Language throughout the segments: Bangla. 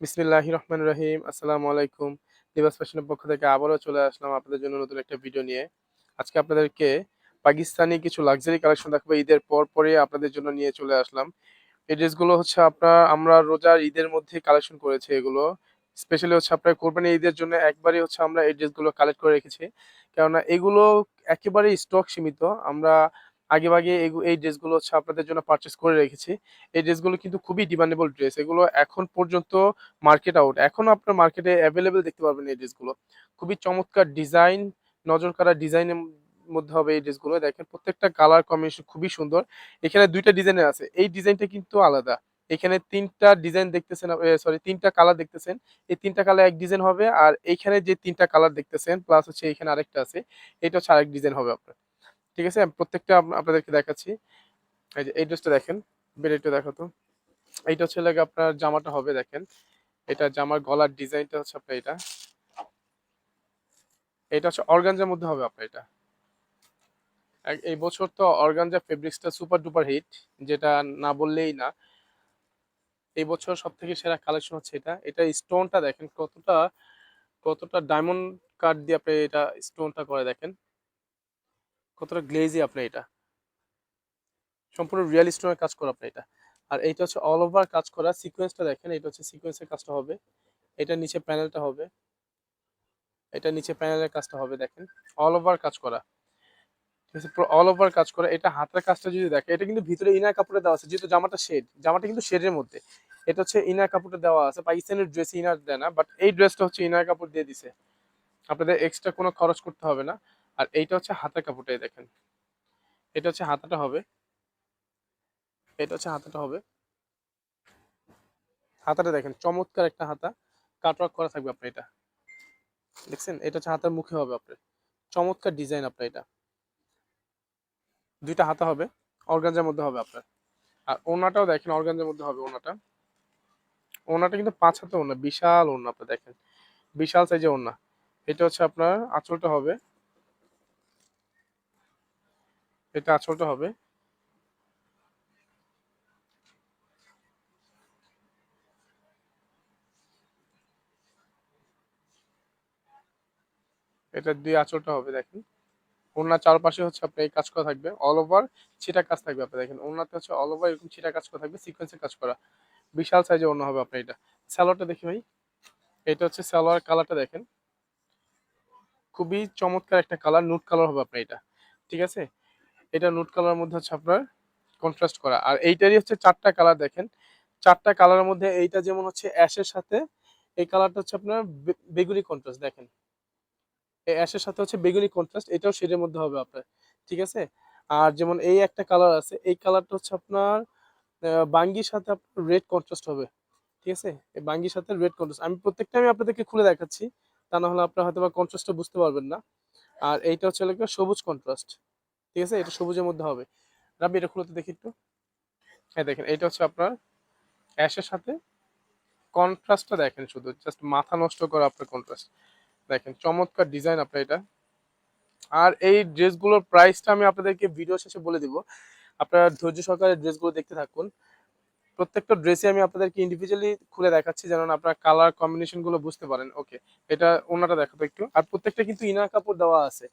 বিসমিল্লাহ রহমান রহিম। আসসালামু আলাইকুম। লিবাস ফ্যাশনের পক্ষ থেকে আবারও চলে আসলাম আপনাদের জন্য নতুন একটা ভিডিও নিয়ে। আজকে আপনাদেরকে পাকিস্তানি কিছু লাক্সারি কালেকশন দেখাবো। ঈদের পর পরে আপনাদের জন্য নিয়ে চলে আসলাম। এই ড্রেসগুলো হচ্ছে আপনার, আমরা রোজার ঈদের মধ্যে কালেকশন করেছি এগুলো। স্পেশালি হচ্ছে আপনার কোরবানি ঈদের জন্য একবারই হচ্ছে আমরা এই ড্রেসগুলো কালেক্ট করে রেখেছি। কেননা এগুলো একেবারেই স্টক সীমিত। আমরা আগেভাগে এই ড্রেসগুলো হচ্ছে আপনাদের জন্য পারচেস করে রেখেছি। এই ড্রেসগুলো কিন্তু খুবই ডিমান্ডেবল ড্রেস এগুলো এখন পর্যন্ত মার্কেট আউট এখনও আপনার মার্কেটে অ্যাভেলেবেল দেখতে পারবেন এই ড্রেসগুলো। খুবই চমৎকার ডিজাইন নজর কাড়া ডিজাইনের মধ্যে হবে এই ড্রেসগুলো। দেখেন প্রত্যেকটা কালার কম্বিনেশন খুবই সুন্দর। এখানে দুইটা ডিজাইনের আছে। এই ডিজাইনটা কিন্তু আলাদা। এখানে তিনটা ডিজাইন দেখতেছেন সরি তিনটা কালার দেখতেছেন। এই তিনটা কালার এক ডিজাইন হবে আর এইখানে যে তিনটা কালার দেখতেছেন প্লাস হচ্ছে এখানে আরেকটা আছে। এটা হচ্ছে আরেক ডিজাইন হবে আপনার। ঠিক আছে? প্রত্যেকটা আপনাদেরকে দেখাচ্ছি। এই যে, এই ড্রেসটা দেখেন। বের একটু দেখো তো। এইটা হচ্ছে লাগে আপনার জামাটা হবে, দেখেন। এটা জামার গলার ডিজাইনটা হচ্ছে আপনার এটা। এটা হচ্ছে অর্গানজার মধ্যে হবে আপনার এটা। এই বছর তো অর্গানজা ফেব্রিক্সটা সুপার ডুপার হিট, যেটা না বললেই না। এই বছর সব থেকে সেরা কালেকশন হচ্ছে এটা। এটা স্টোনটা দেখেন কতটা কতটা ডায়মন্ড কাট দিয়ে আপনি এটা স্টোনটা করে দেখেন। কতটা গ্লেজি আপনি এটা? সম্পূর্ণ রিয়েল স্টোনের কাজ করা আপনি এটা। আর এইটা হচ্ছে অল ওভার কাজ করা। সিকোয়েন্সটা দেখেন এটা হচ্ছে সিকোয়েন্সের কাজটা হবে। এটা নিচে প্যানেলটা হবে। এটা নিচে প্যানেলের কাজটা হবে, দেখেন। অল ওভার কাজ করা। ঠিক আছে অল ওভার কাজ করা। এটা হাতের কাজটা যদি দেখে, এটা কিন্তু ভিতরে ইনার কাপড়ে দেওয়া আছে, যেহেতু জামাটা শেড জামাটা কিন্তু শেডের মধ্যে। এটা হচ্ছে ইনার কাপড়টা দেওয়া আছে। পাকিস্তানের ড্রেস ইনার দেয় না বাট এই ড্রেসটা হচ্ছে ইনার কাপড় দিয়ে দিছে। আপনাদের এক্সট্রা কোনো খরচ করতে হবে না। আর এইটা হচ্ছে হাতের কাপড়টাই দেখেন। এটা হচ্ছে হাতাটা হবে। এটা হচ্ছে হাতাটা হবে। হাতাটা দেখেন, চমৎকার একটা হাতা। কাটওয়ার্ক করা থাকবে আপনার এটা। দেখছেন? এটা হচ্ছে হাতার মুখে হবে আপনার। চমৎকার ডিজাইন আপনার এটা। দুইটা হাতা হবে, অর্গানজার মধ্যে হবে আপনার। আর ওনাটাও দেখেন, অর্গানজার মধ্যে হবে ওনাটা। ওনাটা কিন্তু পাঁচ হাতে ওনা, বিশাল ওনা আপনি দেখেন। বিশাল সাইজের ওনা। এটা হচ্ছে আপনার আঁচলটা হবে এটা আঁচলটা হবে। এটা দুই আঁচলটা হবে, দেখেন। ওনার চারপাশে হচ্ছে আপনার এই কাজ করা থাকবে। অল ওভার ছিটা কাজ থাকবে আপনি দেখেন। ওনাতে হচ্ছে অল ওভার এরকম ছিটা কাজ করা থাকবে সিকোয়েন্সের কাজ করা। বিশাল সাইজের ওনা হবে আপনার এটা। স্যালোয়ারটা দেখি ভাই। এটা হচ্ছে সালোয়ার কালারটা, দেখেন। খুবই চমৎকার একটা কালার নুট কালার হবে আপনার এটা। ঠিক আছে? এটা নুট কালারের মধ্যে হচ্ছে আপনার কন্ট্রাস্ট করা। আর এইটারই হচ্ছে চারটা কালার দেখেন। চারটা কালারের মধ্যে এইটা যেমন হচ্ছে অ্যাশের সাথে, এই কালারটা হচ্ছে আপনার বেগুনি কন্ট্রাস্ট দেখেন। এই অ্যাশের সাথে হচ্ছে বেগুনি কন্ট্রাস্ট এটাও শেডের মধ্যে হবে আপনার, ঠিক আছে? আর যেমন এই একটা কালার আছে, এই কালারটা হচ্ছে আপনার বাঙ্গির সাথে আপনার রেড কন্ট্রাস্ট হবে, ঠিক আছে? এই বাঙ্গির সাথে রেড কন্ট্রাস্ট আমি প্রত্যেকটা আমি আপনাদেরকে খুলে দেখাচ্ছি, তা না হলে আপনারা হয়তো বা কন্ট্রাস্টটা বুঝতে পারবেন না। আর এইটা হচ্ছে সবুজ কন্ট্রাস্ট ঠিক আছে? এটা সবুজের মধ্যে হবে। রাবি এটা খুলতে দেখি একটু। হ্যাঁ দেখেন এটা হচ্ছে আপনার অ্যাশের সাথে কন্ট্রাস্টটা দেখেন শুধু। জাস্ট মাথা নষ্ট করা আপনার কন্ট্রাস্ট। দেখেন, চমৎকার ডিজাইন আপনার এটা। আর এই ড্রেসগুলোর প্রাইসটা আমি আপনাদেরকে ভিডিও শেষে বলে দিব। আপনারা ধৈর্য সহকারে ড্রেসগুলো দেখতে থাকুন। প্রত্যেকটা ড্রেসে আমি আপনাদেরকে ইন্ডিভিজুয়ালি খুলে দেখাচ্ছি, যেন আপনারা কালার কম্বিনেশনগুলো বুঝতে পারেন। ওকে এটা ওনাটা দেখাতো একটু। আর প্রত্যেকটা কিন্তু ইনার কাপড় দেওয়া আছে।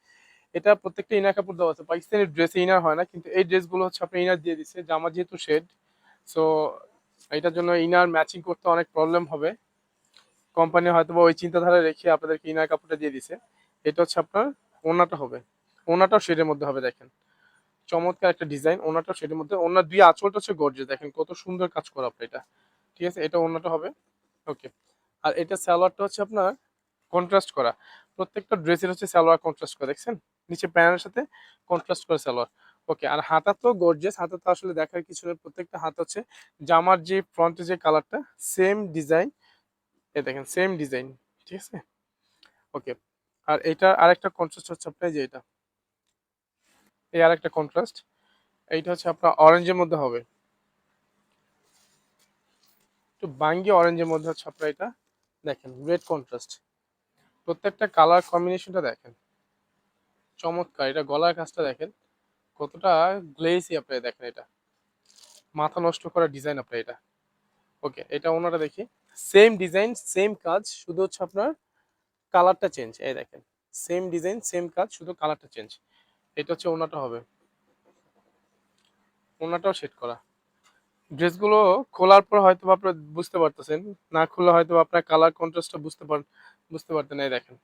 এটা প্রত্যেকটা ইনার কাপড় দেওয়া আছে। পাকিস্তানি ড্রেসে ইনার হয় না, কিন্তু এই ড্রেসগুলো হচ্ছে আপনি ইনার দিয়ে দিচ্ছে জামা যেহেতু শেড সো এটার জন্য ইনার ম্যাচিং করতে অনেক প্রবলেম হবে। কোম্পানি হয়তো বা ওই চিন্তাধারা রেখে আপনাদেরকে ইনার কাপড়টা দিয়ে দিছে। এটা হচ্ছে আপনার ওনাটা হবে। ওনাটাও শেডের মধ্যে হবে, দেখেন। চমৎকার একটা ডিজাইন ওনাটাও শেডের মধ্যে। ওনার দুই আঁচলটা হচ্ছে গর্জে দেখেন কত সুন্দর কাজ করা আপনার এটা। ঠিক আছে? এটা ওনাটা হবে। ওকে আর এটা সালোয়ারটা হচ্ছে আপনার কন্ট্রাস্ট করা। প্রত্যেকটা ড্রেসের হচ্ছে সালোয়ার কন্ট্রাস্ট করা, দেখছেন? নিচে প্যানের সাথে কন্ট্রাস্ট করে সালোয়ার। ওকে আর হাতা তো গর্জেস হাতা তো আসলে দেখার কিছু নেই, প্রত্যেকটা হাত হচ্ছে জামার যে ফ্রন্টে যে কালারটা সেম ডিজাইন এ দেখেন সেম ডিজাইন ঠিক আছে? ওকে আর এটা আরেকটা কন্ট্রাস্ট হচ্ছে আপনার যে এটা। এই আরেকটা কন্ট্রাস্ট এইটা হচ্ছে আপনার অরেঞ্জের মধ্যে হবে। একটু বাঙ্গি অরেঞ্জের মধ্যে হচ্ছে আপনার এটা, দেখেন রেড কন্ট্রাস্ট প্রত্যেকটা কালার কম্বিনেশনটা দেখেন। চমৎকার। এটা গলার কাজটা দেখেন, কতটা গ্লেসি আপনি দেখেন এটা। মাথা নষ্ট করা ডিজাইন আপনার এটা। ওকে এটা ওনাটা দেখি। সেম ডিজাইন সেম কাজ, শুধু হচ্ছে আপনার কালারটা চেঞ্জ এই দেখেন সেম ডিজাইন সেম কাজ, শুধু কালারটা চেঞ্জ এটা হচ্ছে ওনাটা হবে। ওনাটাও সেট করা। ড্রেসগুলো খোলার পর হয়তো আপনারা বুঝতে পারতেছেন, না খুললে হয়তো আপনার কালার কন্ট্রাস্টটা বুঝতে পার বুঝতে পারতেন। এই দেখেন,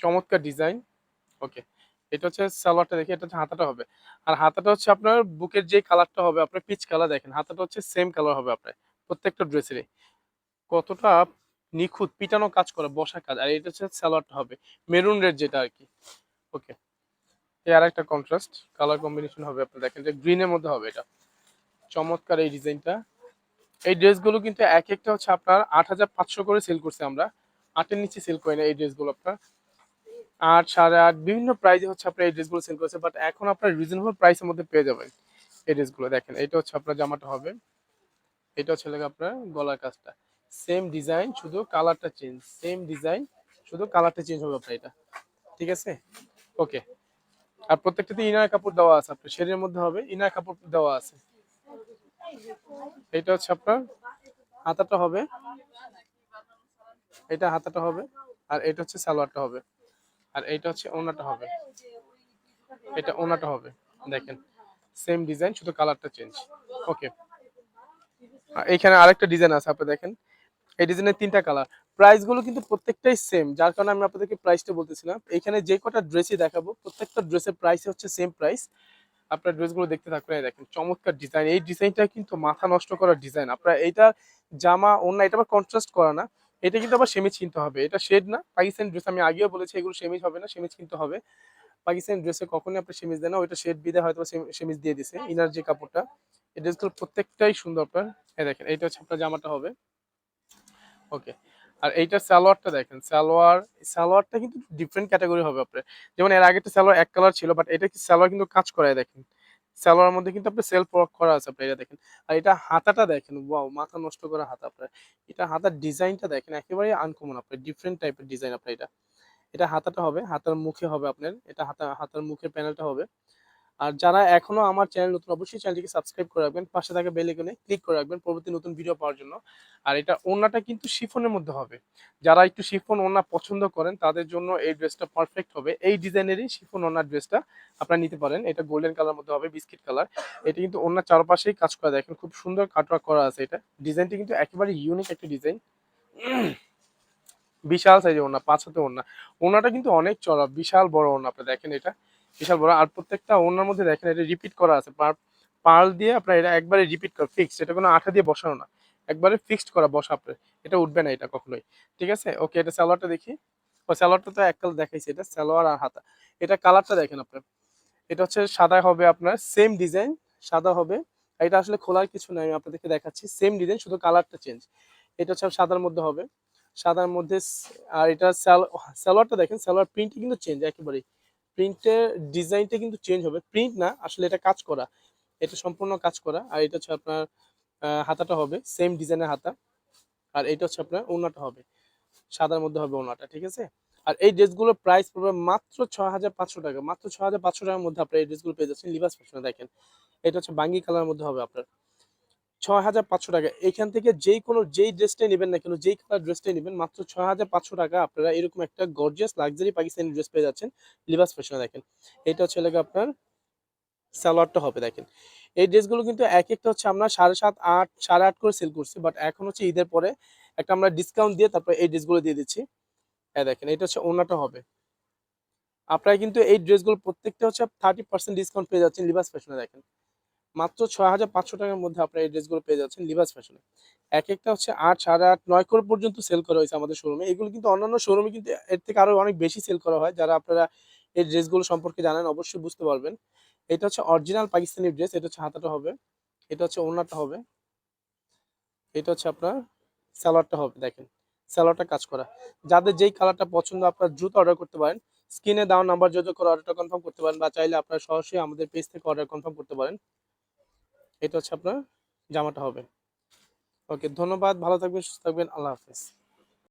চমৎকার ডিজাইন ওকে এটা হচ্ছে সালোয়ারটা দেখি, এটা হাতাটা হবে। আর হাতাটা হচ্ছে আপনার বুকের যে কালারটা হবে, আপনার পিচ কালার দেখেন, হাতাটা হচ্ছে সেম কালার হবে আপনার প্রত্যেকটা ড্রেসেরই কতটা নিখুঁত, পিটানো কাজ করে, বসা কাজ। আর এটা হচ্ছে সালোয়ারটা হবে মেরুন রেড যেটা আর কি। ওকে এই আর একটা কন্ট্রাস্ট কালার কম্বিনেশন হবে আপনি দেখেন যে গ্রিনের মধ্যে হবে এটা। চমৎকার এই ডিজাইনটা এই ড্রেসগুলো কিন্তু এক একটা হচ্ছে আপনার আট হাজার পাঁচশো করে সেল করছে আমরা। আটের নিচে সেল করি না এই ড্রেসগুলো আপনার। আট, সাড়ে আট, বিভিন্ন প্রাইসে হচ্ছে আপনার এই ড্রেসগুলো সেল করছে বাট এখন আপনার রিজনেবল প্রাইসের মধ্যে পেয়ে যাবেন এই ড্রেসগুলো দেখেন, এটা হচ্ছে আপনার জামাটা হবে, এটা হচ্ছে আপনার গলার কাজটা। সেম ডিজাইন শুধু কালারটা চেঞ্জ সেম ডিজাইন শুধু কালারটা চেঞ্জ হবে আপনার এটা। ঠিক আছে? ওকে আর প্রত্যেকটাতে ইনার কাপড় দেওয়া আছে, আপনার শেডের মধ্যে হবে, ইনার কাপড় দেওয়া আছে। এটা হচ্ছে আপনার হাতাটা হবে, এটা হাতাটা হবে, আর এটা হচ্ছে সালোয়ারটা হবে। আর এটা হচ্ছে ওনাটা হবে। এটা ওনাটা হবে, দেখেন। সেম ডিজাইন শুধু কালারটা চেঞ্জ ওকে এইখানে আরেকটা ডিজাইন আছে, আপনি দেখেন। এই ডিজাইনের তিনটা কালার প্রাইসগুলো কিন্তু প্রত্যেকটাই সেম যার কারণে আমি আপনাদেরকে প্রাইসটা বলতেছিলাম। এখানে যে কটা ড্রেসই দেখাবো, প্রত্যেকটা ড্রেসের প্রাইস হচ্ছে সেম প্রাইস আপনার ড্রেসগুলো দেখতে থাকবেন দেখেন, চমৎকার ডিজাইন এই ডিজাইনটা কিন্তু মাথা নষ্ট করার ডিজাইন আপনার এইটা জামা অন্য এটা আবার কন্ট্রাস্ট করা না। এটা কিন্তু আবার সেমিজ কিনতে হবে। এটা শেড না, পাকিস্তানি ড্রেস আমি আগেও বলেছি, এগুলো সেমিজ হবে না, সেমিজ কিনতে হবে। পাকিস্তানি ড্রেসে কখনোই আপনি সেমিজ দেন না, ওইটা শেড বিদে হয়তো সেমিজ দিয়ে দিছে, ইনার যে কাপড়টা। এই ড্রেসগুলো প্রত্যেকটাই সুন্দর আপনার। এই দেখেন, এইটা হচ্ছে আপনার জামাটা হবে। ওকে, আর এইটা সালোয়ারটা দেখেন, সালোয়ার, সালোয়ারটা কিন্তু ডিফারেন্ট ক্যাটাগরি হবে আপনার। যেমন এর আগে একটা সালোয়ার এক কালার ছিল বাট এটা কি সালোয়ার কিন্তু কাজ করায় দেখেন। সালোয়ার মধ্যে কিন্তু আপনার সেলফ ওয়ার্ক করা আছে আপনি এটা দেখেন। আর এটা হাতাটা দেখেন ওয়াও মাথা নষ্ট করা হাতা আপনার। এটা হাতার ডিজাইনটা দেখেন একেবারে আনকমন আপনার ডিফারেন্ট টাইপের ডিজাইন আপনার এটা। এটা হাতাটা হবে, হাতার মুখে হবে আপনার, এটা হাতা, হাতার মুখের প্যানেলটা হবে। আর যারা এখনও আমার চ্যানেল নতুন, অবশ্যই চ্যানেলটিকে সাবস্ক্রাইব করে রাখবেন। পাশে থাকা বেল আইকনে ক্লিক করে রাখবেন পরবর্তী নতুন ভিডিও পাওয়ার জন্য। আর এটা ওড়নাটা কিন্তু শিফনের মধ্যে হবে। যারা একটু শিফন ওড়না পছন্দ করেন, তাদের জন্য এই ড্রেসটা পারফেক্ট হবে। এই ডিজাইনেরই শিফন ওড়নার ড্রেসটা আপনারা নিতে পারেন। এটা গোল্ডেন কালার মধ্যে হবে বিস্কিট কালার এটা কিন্তু ওড়নার চারপাশেই কাজ করা দেখেন খুব সুন্দর কাটওয়ার্ক করা আছে এটা। ডিজাইনটি কিন্তু একেবারে ইউনিক একটা ডিজাইন বিশাল সাইজের ওড়না, পাঁচ হাতে ওড়না। ওড়নাটা কিন্তু অনেক চড়া বিশাল বড় ওড়না, আপনি দেখেন এটা। বিশাল বড়। আর প্রত্যেকটা ওড়নার মধ্যে দেখেন, এটা রিপিট করা আছে। পার্ল দিয়ে আপনার এটা একবারে রিপিট করা ফিক্সড এটা কোনো আঠা দিয়ে বসানো না। একবারে ফিক্সড করা, বসা আপনার। এটা উঠবে না এটা কখনোই। ঠিক আছে? ওকে এটা সালোয়ারটা দেখি। ও সালোয়ারটা তো এক কালার দেখাইছে। এটা সালোয়ার আর হাতা। এটা কালারটা দেখেন আপনার। এটা হচ্ছে সাদা হবে আপনার সেম ডিজাইন সাদা হবে। এটা আসলে খোলার কিছু নাই, আমি আপনাদেরকে দেখাচ্ছি। সেম ডিজাইন শুধু কালারটা চেঞ্জ এটা হচ্ছে সাদার মধ্যে হবে। সাদার মধ্যে, আর এটা সালোয়ারটা দেখেন সালোয়ার প্রিন্টটা কিন্তু চেঞ্জ একেবারেই। প্রিন্টের ডিজাইনটা কিন্তু চেঞ্জ হবে। প্রিন্ট না, আসলে এটা কাজ করা। এটা সম্পূর্ণ কাজ করা। আর এটা হচ্ছে আপনার হাতাটা হবে সেম ডিজাইনের হাতা। আর এটা হচ্ছে আপনার ওনাটা হবে। সাদার মধ্যে হবে ওনাটা ঠিক আছে? আর এই ড্রেসগুলোর প্রাইস পড়বে মাত্র ছ হাজার পাঁচশো টাকা। মাত্র ছ হাজার পাঁচশো টাকার মধ্যে আপনার এই ড্রেসগুলো পেয়ে যাচ্ছেন। লিবাস ফ্যাশনে দেখেন। এটা হচ্ছে বাঙ্গি কালার মধ্যে হবে আপনার। ছয় হাজার পাঁচশো টাকা। এখান থেকে যেই কোনো যেই ড্রেসটাই নেবেন না কেন, যেই কালার ড্রেসটাই নেবেন, মাত্র ছয় হাজার পাঁচশো টাকা আপনারা এরকম একটা গর্জিয়াস লাক্সারি পাকিস্তানি ড্রেস পেয়ে যাচ্ছেন লিবাস ফ্যাশনে দেখেন। এটা হচ্ছে লাগে আপনার সালোয়ারটা হবে দেখেন। এই ড্রেসগুলো কিন্তু এক একটা হচ্ছে আমরা সাড়ে সাত, আট, সাড়ে আট করে সেল করছি বাট এখন হচ্ছে ঈদের পরে একটা আমরা ডিসকাউন্ট দিয়ে তারপর এই ড্রেসগুলো দিয়ে দিচ্ছি। হ্যাঁ দেখেন, এটা হচ্ছে ওনাটা হবে। আপনারা কিন্তু এই ড্রেসগুলো প্রত্যেকটা হচ্ছে থার্টি পার্সেন্ট ডিসকাউন্ট পেয়ে যাচ্ছেন লিবাস ফ্যাশনে দেখেন। মাত্র ছয় হাজার পাঁচশো টাকার মধ্যে আপনারা এই ড্রেসগুলো পেয়ে যাচ্ছেন লিবাস ফ্যাশনে এক একটা হচ্ছে আট, সাড়ে আট, নয় করে পর্যন্ত সেল করা হয়েছে আমাদের শোরুমে এগুলো কিন্তু অন্যান্য শোরুমে কিন্তু এর থেকে আরও অনেক বেশি সেল করা হয়। যারা আপনারা এই ড্রেসগুলো সম্পর্কে জানেন অবশ্যই বুঝতে পারবেন। এটা হচ্ছে অরিজিনাল পাকিস্তানি ড্রেস এটা হচ্ছে হাতাটা হবে, এটা হচ্ছে ওনারটা হবে, এটা হচ্ছে আপনার স্যালোয়ারটা হবে, দেখেন। স্যালোয়ারটা কাজ করা। যাদের যেই কালারটা পছন্দ, আপনারা দ্রুত অর্ডার করতে পারেন। স্ক্রিনে দেওয়া নাম্বার যোগাযোগ করে অর্ডারটা কনফার্ম করতে পারেন বা চাইলে আপনারা সরাসরি আমাদের পেজ থেকে অর্ডার কনফার্ম করতে পারেন। এটা হচ্ছে আপনার জামাটা হবে। ওকে ধন্যবাদ ভালো থাকবেন সুস্থ থাকবেন আল্লাহ হাফেজ।